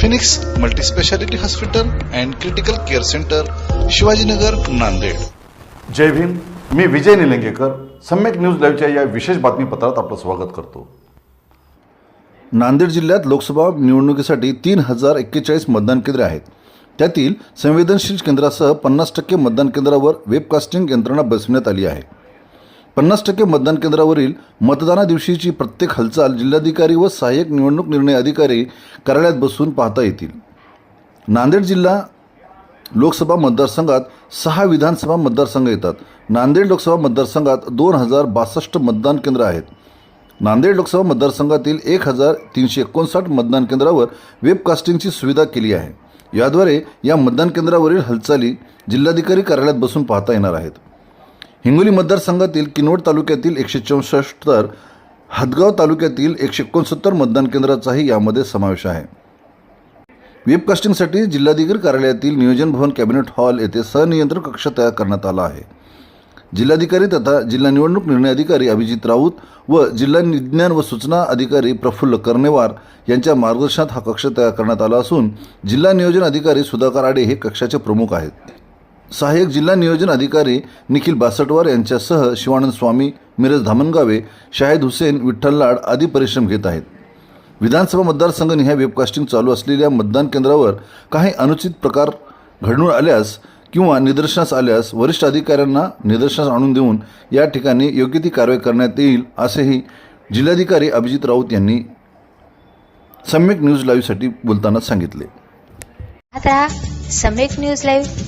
Phoenix multispeciality hospital and critical care centre Shivajinagar Nanded. Jai Bhim me Vijay Nilangekar Samyak news लाईव्हच्या या विशेष बातमीपत्रात आपलं स्वागत करतो. नांदेड जिल्ह्यात लोकसभा निवडणुकीसाठी तीन हजार एक्केचाळीस मतदान केंद्रे आहेत. त्यातील संवेदनशील केंद्रासह पन्नास टक्के मतदान केंद्रावर वेबकास्टिंग यंत्रणा बसवण्यात आली आहे. पन्नास टक्के मतदान केंद्रावरील मतदानादिवशीची प्रत्येक हालचाल जिल्हाधिकारी व सहाय्यक निवडणूक निर्णय अधिकारी कार्यालयात बसून पाहता येतील. नांदेड जिल्हा लोकसभा मतदारसंघात सहा विधानसभा मतदारसंघ येतात. नांदेड लोकसभा मतदारसंघात दोन हजार बासष्ट मतदान केंद्र आहेत. नांदेड लोकसभा मतदारसंघातील एक हजार तीनशे एकोणसाठ मतदान केंद्रावर वेबकास्टिंगची सुविधा केली आहे. याद्वारे या मतदान केंद्रावरील हालचाली जिल्हाधिकारी कार्यालयात बसून पाहता येणार आहेत. हिंगोली मतदारसंघातील किनवट तालुक्यातील एकशे चौसष्ट तर हदगाव तालुक्यातील एकशे एकोणसत्तर मतदान केंद्राचाही यामध्ये समावेश आहे. वेबकास्टिंगसाठी जिल्हाधिकारी कार्यालयातील नियोजन भवन कॅबिनेट हॉल येथे सनियंत्रण कक्ष तयार करण्यात आला आहे. जिल्हाधिकारी तथा जिल्हा निवडणूक निर्णय अधिकारी अभिजित राऊत व जिल्हा विज्ञान व सूचना अधिकारी प्रफुल्ल कर्नेवार यांच्या मार्गदर्शनात हा कक्ष तयार करण्यात आला असून जिल्हा नियोजन अधिकारी सुधाकर आडे हे कक्षाचे प्रमुख आहेत. सहाय्यक जिल्हा नियोजन अधिकारी निखिल बासटवार यांच्यासह शिवानंद स्वामी मिरज धामणगावे शाहिद हुसेन विठ्ठल लाड आदी परिश्रम घेत आहेत. विधानसभा मतदारसंघ ह्या वेबकास्टिंग चालू असलेल्या मतदान केंद्रावर काही अनुचित प्रकार घडून आल्यास किंवा निदर्शनास आल्यास वरिष्ठ अधिकाऱ्यांना निदर्शनास आणून देऊन या ठिकाणी योग्य ती कारवाई करण्यात येईल असेही जिल्हाधिकारी अभिजित राऊत यांनी सम्यक न्यूज लाईव्हसाठी बोलताना सांगितले. आता सम्यक न्यूज लाईव्ह